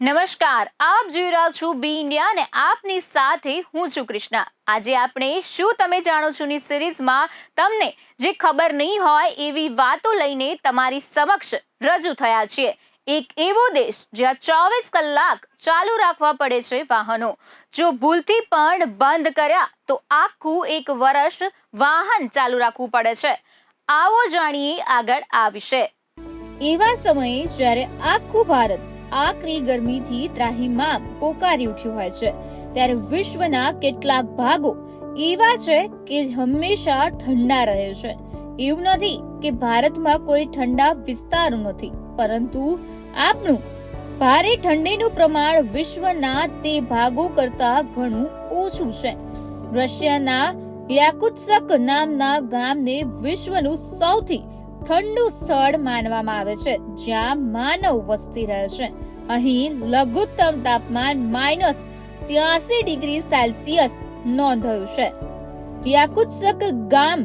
નમસ્કાર, આપ જોઈ રહ્યા છો બી ઇન્ડિયા અને આપની સાથે હું છું કૃષ્ણા. આજે આપણે શું તમે જાણો છો ની સિરીઝમાં તમને જે ખબર નહીં હોય એવી વાતો લઈને તમારી સમક્ષ રજૂ થયા છીએ એક એવો દેશ જ્યાં ચોવીસ કલાક ચાલુ રાખવા પડે છે વાહનો. જો ભૂલથી પણ બંધ કર્યા તો આખું એક વર્ષ વાહન ચાલુ રાખવું પડે છે. આવો જાણીએ આગળ આ વિશે. એવા સમયે જ્યારે આખું ભારત આકરી ગરમીથી ત્રાહિમામ પોકારી ઉઠ્યું હોય છે. ત્યારે વિશ્વના કેટલાક ભાગો એવા છે કે હંમેશા ઠંડા રહે છે. એવું નથી કે ભારતમાં કોઈ ઠંડા વિસ્તારો નથી, પરંતુ આપણું ભારે ઠંડીનું પ્રમાણ વિશ્વના તે ભાગો કરતા ઘણું ઓછું છે. રશિયાના યાકુત્સક નામના ગામને વિશ્વનું સૌથી ઠંડુ સ્થળ માનવામાં આવે છે, જ્યાં માનવ વસ્તી રહે છે. અહીં લઘુત્તમ તાપમાન માઇનસ ત્યાસી ડિગ્રી સેલ્સિયસ નોંધાયું છે. યાકુત્સક ગામ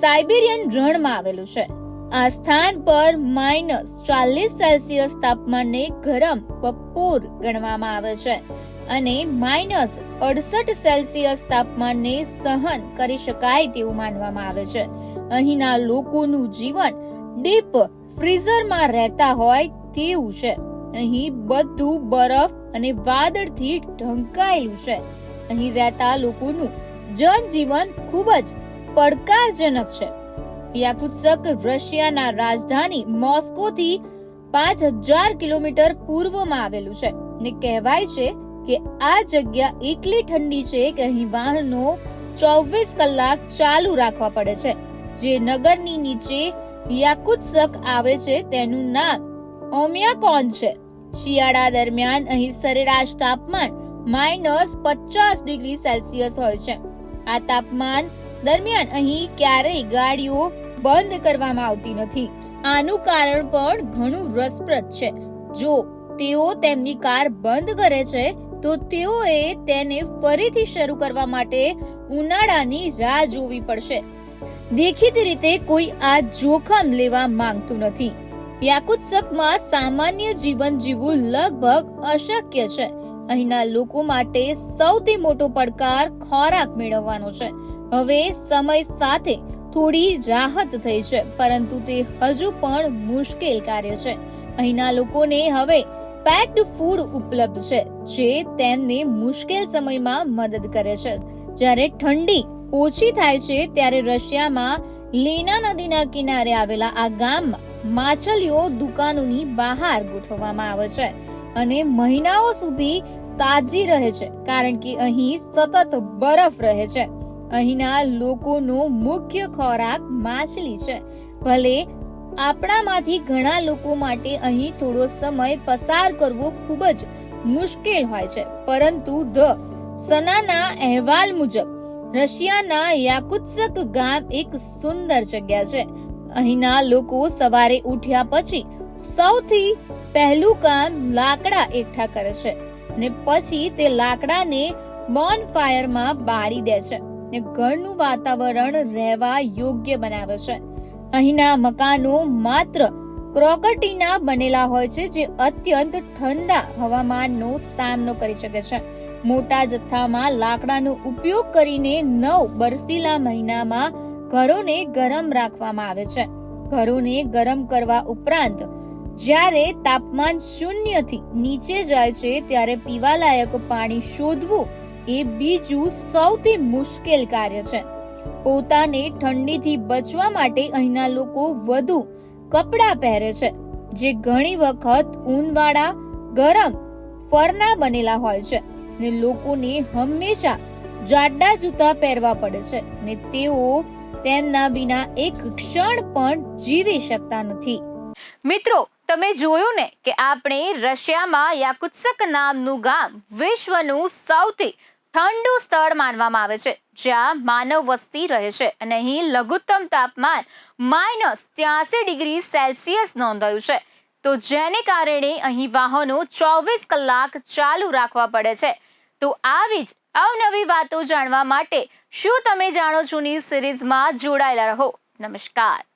સાઇબેરિયન રણમાં આવેલું છે. આ સ્થાન પર માઇનસ ચાલીસ સેલ્સિયસ તાપમાનને ગરમ બપોર ગણવામાં આવે છે અને માઇનસ અડસઠ સેલ્સિયસ તાપમાનને સહન કરી શકાય તેવું માનવામાં આવે છે. અહીંના લોકોનું જીવન ડીપ ફ્રીઝરમાં રહેતા હોય તેવું છે. અહીં બધું બરફ અને વાદળથી ઢંકાયેલું છે. અહીં રહેતા લોકોનું જનજીવન ખૂબ જ પડકારજનક છે. યાકુત્સક રશિયાના રાજધાની મોસ્કોથી પાંચ હજાર કિલોમીટર પૂર્વમાં આવેલું છે ને કહેવાય છે કે આ જગ્યા એટલી ઠંડી છે કે અહીં વાહનો ચોવીસ કલાક ચાલુ રાખવા પડે છે. જે નગરની નીચે યાકુત્સક આવે છે તેનું નામ ઓમિયાકોન છે? શિયાળા દરમિયાન અહીં સરેરાશ તાપમાન માઇનસ પચાસ ડિગ્રી સેલ્સિયસ હોય છે. આ તાપમાન દરમિયાન અહીં ક્યારેય ગાડીઓ બંધ કરવામાં આવતી નથી. આનું કારણ પણ ઘણું રસપ્રદ છે. જો તેઓ તેમની કાર બંધ કરે છે, તો તેઓએ તેને ફરીથી શરૂ કરવા માટે ઉનાળાની રાહ જોવી પડશે. દેખીતી રીતે કોઈ આ જોખમ લેવા માંગતું નથી. યાકુત્સકમાં સામાન્ય જીવન જીવવું લગભગ અશક્ય છે. અહીંના લોકો માટે સૌથી મોટો પડકાર ખોરાક મેળવવાનો છે. હવે સમય સાથે થોડી રાહત થઈ છે, પરંતુ તે હજુ પણ મુશ્કેલ કાર્ય છે. અહીંના લોકોને હવે પેક્ડ ફૂડ ઉપલબ્ધ છે, જે તેમને મુશ્કેલ સમયમાં મદદ કરે છે. જ્યારે ઠંડી ઓછી થાય છે, ત્યારે રશિયામાં લેના નદીના કિનારે આવેલા આ ગામમાં માછલીઓ દુકાનોની બહાર ગોઠવવામાં આવે છે અને મહિનાઓ સુધી તાજી રહે છે, કારણ કે અહીં સતત બરફ રહે છે. અહીંના લોકોનો મુખ્ય ખોરાક માછલી છે. ભલે આપણામાંથી ઘણા લોકો માટે અહીં થોડો સમય પસાર કરવો ખૂબ જ મુશ્કેલ હોય છે, પરંતુ ધ સનાના અહેવાલ મુજબ, રશિયાના યાકુત્સક ગામ એક સુંદર જગ્યા છે અહીંના લોકો સવારે ઉઠ્યા પછી સૌથી પહેલું કામ લાકડા એકઠા કરે છે ને પછી તે લાકડાને બોન ફાયરમાં બાળી દે છે ને ઘરનું વાતાવરણ રહેવા યોગ્ય બનાવે છે. અહીંના મકાનો માત્ર ક્રોકટીના બનેલા હોય છે જે અત્યંત ઠંડા હવામાનનો સામનો કરી શકે છે. મોટા જથ્થામાં લાકડાનો ઉપયોગ કરીને નવ બર્ફીલા મહિનામાં ઘરોને ગરમ રાખવામાં આવે છે. ઘરોને ગરમ કરવા ઉપરાંત, જ્યારે તાપમાન શૂન્યથી નીચે જાય છે, ત્યારે પીવાલાયક પાણી શોધવું એ બીજું સૌથી મુશ્કેલ કાર્ય છે. પોતાને ઠંડીથી બચવા માટે અહીંના લોકો વધુ કપડાં પહેરે છે, જે ઘણી વખત ઊનવાળા, ગરમ, ફરના બનેલા હોય છે ને લોકોને હંમેશા જાડા જૂતા પહેરવા પડે છે ને તેઓ તેમના વિના એક ક્ષણ પણ જીવી શકતા નથી. મિત્રો, તમે જોયું ને કે આપણે રશિયામાં યાકુત્સક નામનું ગામ વિશ્વનું સૌથી ઠંડુ સ્થળ માનવામાં આવે છે, જ્યાં માનવ વસ્તી રહે છે અને અહીં લઘુત્તમ તાપમાન માઇનસ ત્યાસી ડિગ્રી સેલ્સિયસ નોંધાયું છે. તો જેને કારણે અહીં વાહનો ચોવીસ કલાક ચાલુ રાખવા પડે છે. તો આવી જ અવનવી વાતો જાણવા માટે શું તમે જાણો છો ની સિરીઝમાં જોડાયેલા રહો. નમસ્કાર.